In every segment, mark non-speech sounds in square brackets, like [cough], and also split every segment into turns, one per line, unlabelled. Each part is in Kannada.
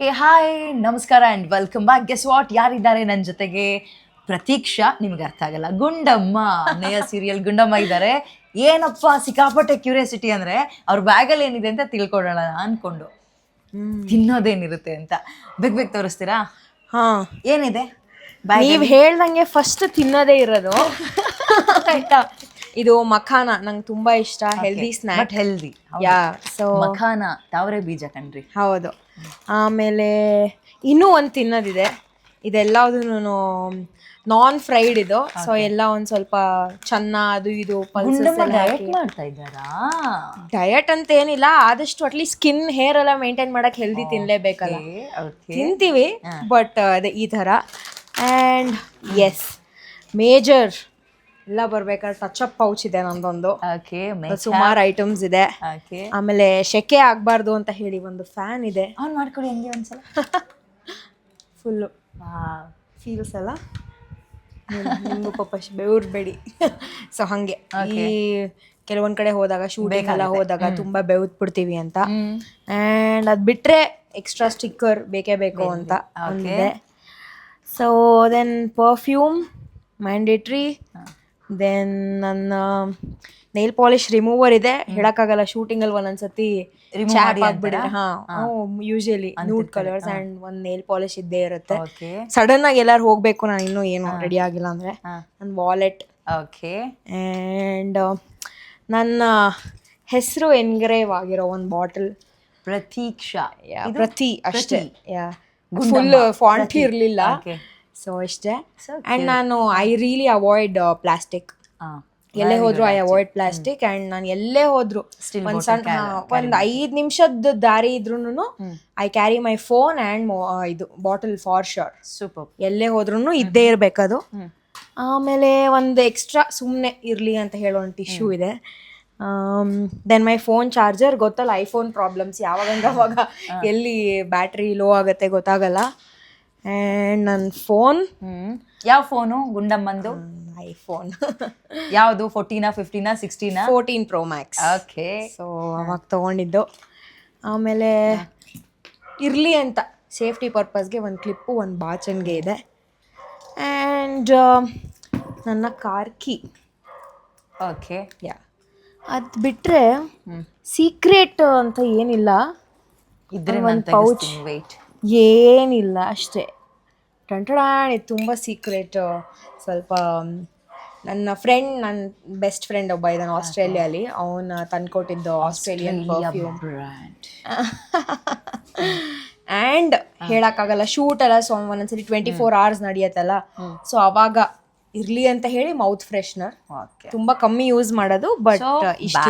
ಏ ಹಾಯ್ ನಮಸ್ಕಾರ and welcome back guess what ಯಾರಿದ್ದಾರೆ ನನ್ನ ಜೊತೆಗೆ? ಪ್ರತೀಕ್ಷಾ ನಿಮ್ಗೆ ಅರ್ಥ ಆಗಲ್ಲ. ಗುಂಡಮ್ಮ ನೇಯ ಸೀರಿಯಲ್ ಗುಂಡಮ್ಮ ಇದ್ದಾರೆ ಏನಪ್ಪ ಸಿಕ್ಕಾಪಟ್ಟೆ ಕ್ಯೂರಿಯಾಸಿಟಿ ಅಂದರೆ ಅವ್ರ ಬ್ಯಾಗಲ್ಲಿ ಏನಿದೆ ಅಂತ ತಿಳ್ಕೊಳ್ಳೋಣ ಅಂದ್ಕೊಂಡು ತಿನ್ನೋದೇನಿರುತ್ತೆ ಅಂತ. ಬೇಗ ಬೇಗ ತೋರಿಸ್ತೀರಾ?
ಹಾಂ.
ಏನಿದೆ? ನೀವು
ನೀವ್ ಹೇಳ್ದಂಗೆ ಫಸ್ಟ್ ತಿನ್ನೋದೇ ಇರೋದು. [laughs] ಆಯ್ತಾ? ಇದು ಮಖಾನ ನಂಗೆ ತುಂಬಾ ಇಷ್ಟ healthy snack
healthy
yeah so
makhana ತಾವರೆ ಬೀಜ ಕಣ್ರಿ.
ಹೌದು. ಆಮೇಲೆ ಇನ್ನೂ ಒಂದು ತಿನ್ನೋದಿದೆ. ಇದೆಲ್ಲದೂ ನಾನ್ ಫ್ರೈಡ್ ಇದು. ಸೊ ಎಲ್ಲ ಒಂದ್ ಸ್ವಲ್ಪ ಚೆನ್ನ ಅದು ಇದು
ಡಯಟ್ ಮಾಡ್ತಾ ಇದ್ದಾರಾ?
ಡಯಟ್ ಅಂತ ಏನಿಲ್ಲ ಆದಷ್ಟು ಅಟ್ಲೀಸ್ಟ್ ಸ್ಕಿನ್ ಹೇರ್ ಎಲ್ಲ ಮೇಂಟೈನ್ ಮಾಡಕ್ ಹೆಲ್ದಿ ತಿನ್ಲೇಬೇಕಲ್ಲ. ತಿಂತೀವಿ ಬಟ್ ಅದೇ ಈ ತರ ಅಂಡ್ ಎಸ್ ಮೇಜರ್ ಎಲ್ಲ ಬರ್ಬೇಕಾದ್ರೆ ಟಚ್ ಅಪ್ ಪೌಚ್ ಇದೆ ನಂದೊಂದು.
ಓಕೆ
ಸುಮಾರು ಐಟಮ್ಸ್ ಇದೆ.
ಓಕೆ
ಆಮೇಲೆ ಶೆಕೆ ಆಗ್ಬಾರ್ದು ಅಂತ ಹೇಳಿ ಒಂದು ಫ್ಯಾನ್ ಇದೆ. [laughs]
ಆನ್ ಮಾಡ್ಕೊಡಿ ಹಂಗೆ ಒಂದ್ಸಲ?
ಫುಲ್ಲು ಫೀಲ್ಸ್ ನಿಮಗೂ ಪಾಪ ಬೆವ್ರಬೇಡಿ ಸೊ [laughs] ಹಂಗೆ. ಈ ಕೆಲವೊಂದ್ ಕಡೆ ಹೋದಾಗ ಶೂಟಿಂಗ್ ಎಲ್ಲ ಹೋದಾಗ ತುಂಬಾ ಬೆವ್ತ್ ಬಿಡ್ತೀವಿ ಅಂತ. ಅಂಡ್ ಅದ್ ಬಿಟ್ರೆ ಎಕ್ಸ್ಟ್ರಾ ಸ್ಟಿಕ್ಕರ್ ಬೇಕೇ ಬೇಕು ಅಂತ so then perfume mandatory then ನನ್ನ ನೈಲ್ ಪಾಲಿಶ್ ರಿಮೂವರ್ ಇದೆ. ಹೇಳಕ್ಕಾಗಲ್ಲ ಶೂಟಿಂಗ್ ಅಲ್ಲಿ ಒಂದೊಂದ್ಸತಿ ಯೂಶಲಿ ನೂಡ್ ಕಲರ್ಸ್ ಅಂಡ್ ಒಂದ್ ನೇಲ್ ಪಾಲಿಶ್ ಇದ್ದೇ ಇರುತ್ತೆ. ಸಡನ್ ಆಗಿ ಎಲ್ಲಾರು ಹೋಗ್ಬೇಕು ನಾನು ಇನ್ನೂ ಏನು ರೆಡಿ ಆಗಿಲ್ಲ ಅಂದ್ರೆ. ನನ್ನ ವಾಲೆಟ್
ಓಕೆ
ಅಂಡ್ ನನ್ನ ಹೆಸರು ಎನ್ಗ್ರೇವ್ ಆಗಿರೋ ಒಂದು ಬಾಟಲ್
ಪ್ರತೀಕ್ಷಾ.
ಪ್ರತಿ ಅಷ್ಟೇ. ಫುಲ್ ಫಾಂಟ್ ಇರಲಿಲ್ಲ. ಸೊ ಅಷ್ಟೇ.
ಅಂಡ್
ಆ್ಯಂಡ್ ನಾನು ಐ ರಿಯಲಿ ಅವಾಯ್ಡ್ ಪ್ಲಾಸ್ಟಿಕ್ ಎಲ್ಲೇ ಹೋದ್ರು ಐ ಅವಾಯ್ಡ್ ಪ್ಲಾಸ್ಟಿಕ್ ಅಂಡ್ ನಾನು ಎಲ್ಲೇ ಹೋದ್ರು ಒಂದ್ ಸಣ್ಣ ಒಂದ್ ಐದ್ ನಿಮಿಷದ ದಾರಿ ಇದ್ರು I carry my phone and ಇದು ಬಾಟಲ್ ಫಾರ್ ಶೋರ್
ಸೂಪರ್
ಎಲ್ಲೇ ಹೋದ್ರೂ ಇದ್ದೇ ಇರ್ಬೇಕದು ಆಮೇಲೆ ಒಂದು ಎಕ್ಸ್ಟ್ರಾ ಸುಮ್ಮನೆ ಇರಲಿ ಅಂತ ಹೇಳೋ ಒಂದು ಟಿಶ್ಯೂ ಇದೆ. ದೆನ್ ಮೈ ಫೋನ್ ಚಾರ್ಜರ್ ಗೊತ್ತಲ್ಲ ಐಫೋನ್ ಪ್ರಾಬ್ಲಮ್ಸ್ ಯಾವಾಗ ಅವಾಗ ಎಲ್ಲಿ ಬ್ಯಾಟ್ರಿ ಲೋ ಆಗುತ್ತೆ ಗೊತ್ತಾಗಲ್ಲ. ಆ್ಯಂಡ್ ನನ್ನ ಫೋನ್
ಹ್ಮ್. ಯಾವ ಫೋನು ಗುಂಡಮ್ಮಂದು?
ಐಫೋನ್
ಯಾವುದು? ಫೋರ್ಟೀನಾ ಫಿಫ್ಟೀನಾ ಸಿಕ್ಸ್ಟೀನಾ
fourteen pro max
okay
so ಅವಾಗ ತೊಗೊಂಡಿದ್ದು. ಆಮೇಲೆ ಇರಲಿ ಅಂತ. ಸೇಫ್ಟಿ ಪರ್ಪಸ್ಗೆ ಒಂದು ಕ್ಲಿಪ್ಪು ಒಂದು ಬಾಚನ್ಗೆ ಇದೆ. ಆ್ಯಂಡ್ ನನ್ನ ಕಾರ್ ಕೀ
ಓಕೆ
ಯಾ ಅದು ಬಿಟ್ಟರೆ ಸೀಕ್ರೆಟ್ ಅಂತ ಏನಿಲ್ಲ.
ಇದ್ರೆ
ಒಂದು ಪೌಚ್
ವೆಯ್ಟ್
ಏನಿಲ್ಲ ಅಷ್ಟೇ. ಟಂಟಡಾಣಿ ತುಂಬ ಸೀಕ್ರೆಟ್ ಸ್ವಲ್ಪ ನನ್ನ ಫ್ರೆಂಡ್ ನನ್ನ ಬೆಸ್ಟ್ ಫ್ರೆಂಡ್ ಒಬ್ಬ ಇದ್ದಾನೆ ಆಸ್ಟ್ರೇಲಿಯಲ್ಲಿ. ಅವನ ತಂದ್ಕೊಟ್ಟಿದ್ದು ಆಸ್ಟ್ರೇಲಿಯನ್ ಪರ್ಫ್ಯೂಮ್ ಆ್ಯಂಡ್ ಹೇಳೋಕ್ಕಾಗಲ್ಲ ಶೂಟ್ ಎಲ್ಲ ಸೊ ಒಂದೊಂದ್ಸರಿ ಟ್ವೆಂಟಿ ಫೋರ್ ಅವರ್ಸ್ ನಡೆಯತ್ತಲ್ಲ. ಸೊ ಅವಾಗ ಇರ್ಲಿ ಅಂತ ಹೇಳಿ ಮೌತ್ ಫ್ರೆಶ್ನರ್ ತುಂಬಾ ಕಮ್ಮಿ ಯೂಸ್ ಮಾಡೋದು ಬಟ್ ಇಷ್ಟ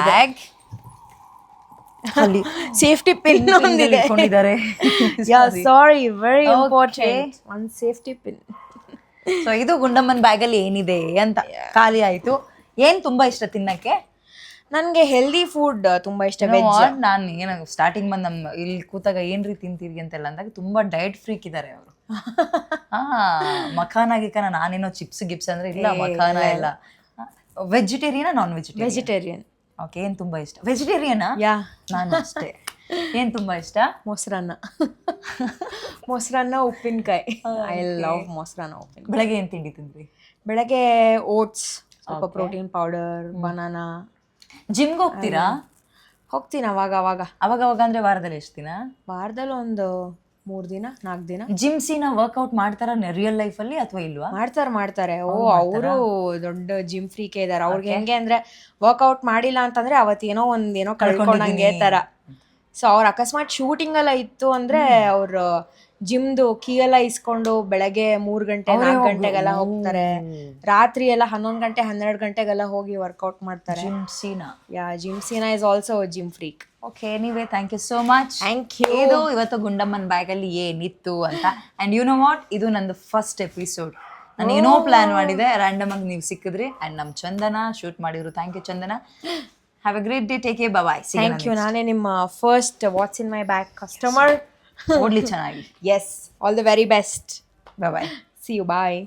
ಅಲ್ಲಿ
ಸೇಫ್ಟಿ ಪಿನ್ ಒಂದಿದೆ
ಇಟ್ಕೊಂಡಿದ್ದಾರೆ.
ಯಾ ಸಾರಿ ವೆರಿ ಇಂಪಾರ್ಟೆಂಟ್ ಒಂದು ಸೇಫ್ಟಿ ಪಿನ್
ಸೊ ಇದು ಗುಂಡಮ್ಮನ ಬ್ಯಾಗಲ್ಲಿ ಏನಿದೆ ಅಂತ ಖಾಲಿ ಆಯ್ತು. ಏನ್ ತುಂಬಾ ಇಷ್ಟ ತಿನ್ನಕ್ಕೆ?
ನನಗೆ ಹೆಲ್ದಿ ಫುಡ್ ತುಂಬಾ ಇಷ್ಟ ವೆಜ್
ನಾನು ಏನು ಸ್ಟಾರ್ಟಿಂಗ್ ಬಂದ್ ನಮ್ಮ ಇಲ್ಲಿ ಕೂತಾಗ ಏನ್ರಿ ತಿಂತೀರಿ ಅಂತೆಲ್ಲ ಅಂದಾಗ ತುಂಬಾ ಡಯಟ್ ಫ್ರೀಕ್ ಇದ್ದಾರೆ ಅವರು. ಮಖಾನ ಗಿಖಾನ ನಾನೇನೋ ಚಿಪ್ಸ್ ಗಿಪ್ಸ್ ಅಂದ್ರೆ ಇಲ್ಲ ಮಖಾನ ಎಲ್ಲ. Vegetarian non vegetarian
vegetarian
okay ಏನ್ ತುಂಬಾ ಇಷ್ಟ? Vegetarian
yeah.
ನಾನು ಅಷ್ಟೇ. ಏನ್ ತುಂಬಾ ಇಷ್ಟ?
ಮೊಸರನ್ನ. ಮೊಸರನ್ನ ಉಪ್ಪಿನಕಾಯಿ. ಐ ಲವ್ ಮೊಸರನ್ನ ಉಪ್ಪಿನ
ಬೆಳಗ್ಗೆ ಏನ್ ತಿಂಡಿ ತಿಂದ್ರಿ?
ಬೆಳಗ್ಗೆ ಓಟ್ಸ್ ಸ್ವಲ್ಪ ಪ್ರೋಟೀನ್ ಪೌಡರ್ ಬನಾನಾ.
ಜಿಮ್ಗೆ ಹೋಗ್ತೀರಾ?
ಹೋಗ್ತೀನಿ ಅವಾಗ ಅವಾಗ.
ಅವಾಗ ಅವಾಗ ಅಂದ್ರೆ ವಾರದಲ್ಲಿ ಎಷ್ಟು ದಿನ?
ವಾರದಲ್ಲಿ ಒಂದು ಮೂರು ದಿನ ನಾಲ್ಕು ದಿನ.
ಜಿಮ್ಸಿನ ವರ್ಕೌಟ್ ಮಾಡ್ತಾರ ರಿಯಲ್ ಲೈಫ್ ಅಲ್ಲಿ ಅಥವಾ ಇಲ್ವಾ?
ಮಾಡ್ತಾರೆ ಮಾಡ್ತಾರೆ. ಓ ಅವರು ದೊಡ್ಡ ಜಿಮ್ ಫ್ರೀಕೆ ಇದಾರೆ. ಅವ್ರಿಗೆ ಹೆಂಗೆ ಅಂದ್ರೆ ವರ್ಕೌಟ್ ಮಾಡಿಲ್ಲ ಅಂತಂದ್ರೆ ಅವತ್ತೇನೋ ಒಂದ್ ಏನೋ ಕಳ್ಕೊಂಡಂಗೆ ತರ. ಸೊ ಅವ್ರ ಅಕಸ್ಮಾತ್ ಶೂಟಿಂಗ್ ಎಲ್ಲ ಇತ್ತು ಅಂದ್ರೆ ಅವ್ರ ಜಿಮ್ದು ಕೀ ಎಲ್ಲ ಇಸ್ಕೊಂಡು ಬೆಳಗ್ಗೆ ಮೂರ್ ಗಂಟೆ ನಾಲ್ಕು ಗಂಟೆಗೆಲ್ಲ ಹೋಗ್ತಾರೆ. ರಾತ್ರಿ ಎಲ್ಲ ಹನ್ನೊಂದು ಗಂಟೆ ಹನ್ನೆರಡು ಗಂಟೆಗೆಲ್ಲ ಹೋಗಿ ವರ್ಕೌಟ್ ಮಾಡ್ತಾರೆ.
Gym Seena.
Yeah gym Seena is also gym freak
okay anyway thank you so much
thank you
ಇದು ಇವತ್ತು ಗುಂಡಮ್ಮನ ಬ್ಯಾಗಲ್ಲಿ ಏನಿತ್ತು ಅಂತ. ಆ್ಯಂಡ್ ಯು ನೋ ವಾಟ್ ಇದು ನಂದು ಫಸ್ಟ್ ಎಪಿಸೋಡ್ ನಾನು ಏನೋ ಪ್ಲಾನ್ ಮಾಡಿದೆ. ರ್ಯಾಂಡಮ್ ಆಗಿ ನೀವು ಸಿಕ್ಕಿದ್ರಿ. ಆ್ಯಂಡ್ ನಮ್ಮ ಚಂದನ ಶೂಟ್ ಮಾಡಿದ್ರು. Thank you Chandana. Have a great day take a bye
thank you ನಾನೇ ನಿಮ್ಮ first what's in my bag customer
ಓಡ್ಲಿ ಚೆನ್ನಾಗಿ
yes all the very best
bye
see you bye